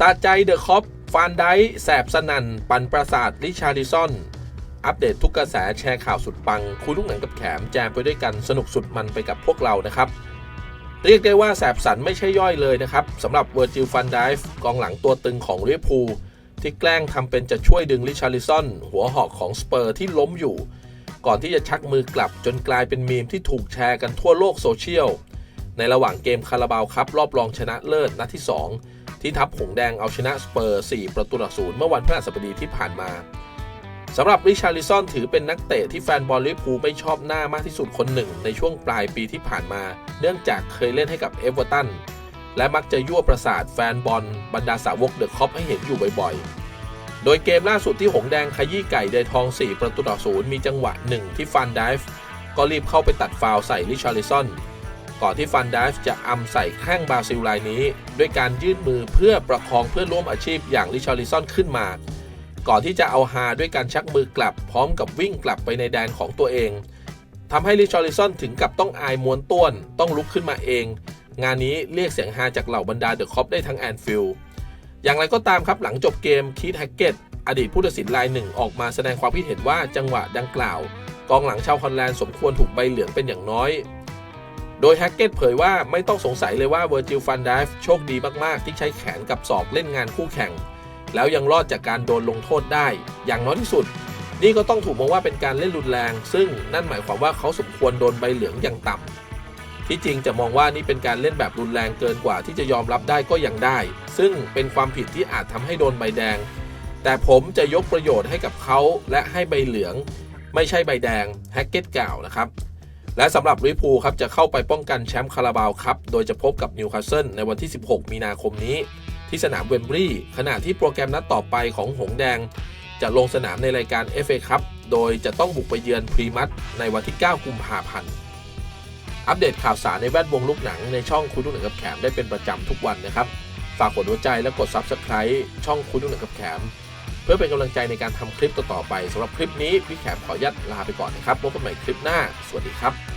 ซาใจเดอะคอปฟานไดแสบสนันปันประสาทลิชาริซอน อัปเดตทุกกระแสแชร์ข่าวสุดปัง คุยลูกหนังกับแขมแจมไปด้วยกันสนุกสุดมันไปกับพวกเรานะครับ เรียกได้ว่าแสบสันไม่ใช่ย่อยเลยนะครับสำหรับเวอร์จิลฟันไดฟ์กองหลังตัวตึงของลิเวอร์พูลที่แกล้งทำเป็นจะช่วยดึงลิชาริซอน หัวหอกของสเปอร์ที่ล้มอยู่ ก่อนที่จะชักมือกลับจนกลายเป็นมีมที่ถูกแชร์กันทั่วโลกโซเชียลในระหว่างเกมคาราบาวครับรอบรองชนะเลิศนัดที่ 2 ที่ทัพหงแดงเอาชนะสเปอร์ 4 ประตูต่อศูนย์เมื่อวันพฤหัสบดีที่ผ่านมาสำหรับริชาริซอนถือเป็นนักเตะที่แฟนบอลลิเวอร์พูลไม่ชอบหน้ามากที่สุดคนหนึ่ง ในช่วงปลายปีที่ผ่านมา เนื่องจากเคยเล่นให้กับเอเวอร์ตันและมักจะยั่วประสาทแฟนบอลบรรดาสาวกเดอะคอปให้เห็นอยู่บ่อยๆ โดยเกมล่าสุดที่หงแดงขยี้ไก่เดยทอง 4 ประตูต่อศูนย์มีจังหวะหนึ่งที่ฟันไดฟ์ก็รีบเข้าไปตัดฟาวใส่ริชาริซอน ก่อนที่ฟันไดฟจะอำใส่แข้งบราซิลรายนี้ ด้วยการยื่นมือเพื่อประคองเพื่อนร่วมอาชีพอย่างริชาริซอนขึ้นมา ก่อนที่จะเอาฮาด้วยการชักมือกลับพร้อมกับวิ่งกลับไปในแดนของตัวเองทำให้ริชาริซอนถึงกับต้องอายม้วนต้วน ต้องลุกขึ้นมาเอง งานนี้เรียกเสียงฮาจากเหล่าบรรดาเดอะคอปได้ทั้งแอนฟิลอย่างไรก็ตามครับหลังจบเกมคีธแฮกเกตอดีตผู้ตัดสินรายหนึ่งออกมาแสดงความคิดเห็นว่าจังหวะดังกล่าว กองหลังชาวฮอลแลนด์สมควรถูกใบเหลืองเป็นอย่างน้อย โดยแฮกเกตเผยว่าไม่ต้องสงสัยเลยว่าเวอร์จิลฟันไดฟ์โชคดีมากๆ ที่ใช้แขนกับศอกเล่นงานคู่แข่ง แล้วยังรอดจากการโดนลงโทษได้ อย่างน้อยที่สุด นี่ก็ต้องถูกมองว่าเป็นการเล่นรุนแรง ซึ่งนั่นหมายความว่าเขาสมควรโดนใบเหลืองอย่างต่ำที่จริงจะมองว่านี่เป็นการเล่นแบบรุนแรงเกินกว่าที่จะยอมรับได้ก็ยังได้ ซึ่งเป็นความผิดที่อาจทำให้โดนใบแดง แต่ผมจะยกประโยชน์ให้กับเขาและให้ใบเหลือง ไม่ใช่ใบแดงแฮกเก็ตกล่าวนะครับ และสำหรับลิเวอร์พูลครับจะเข้าไปป้องกันแชมป์คาราบาวครับโดยจะพบกับนิวคาสเซิลในวันที่ 16 มีนาคมนี้ ที่สนามเวมบรีย์ขณะที่โปรแกรมนัดต่อไปของหงแดง จะลงสนามในรายการ FA ครับโดยจะต้องบุกไปเยือนพรีมัตในวันที่ 9 กุมภาพันธ์อัปเดตข่าวสารในแวดวงลูกหนังในช่องคุยลูกหนังกับแขมได้เป็นประจำทุกวันนะครับ ฝากกดหัวใจและกด Subscribe ช่องคุยลูกหนังกับแขม เพื่อเป็นกำลังใจในการทำคลิปต่อๆไปสำหรับคลิปนี้พี่แขมขออนุญาตลาไปก่อนนะครับพบกันใหม่คลิปหน้า สวัสดีครับ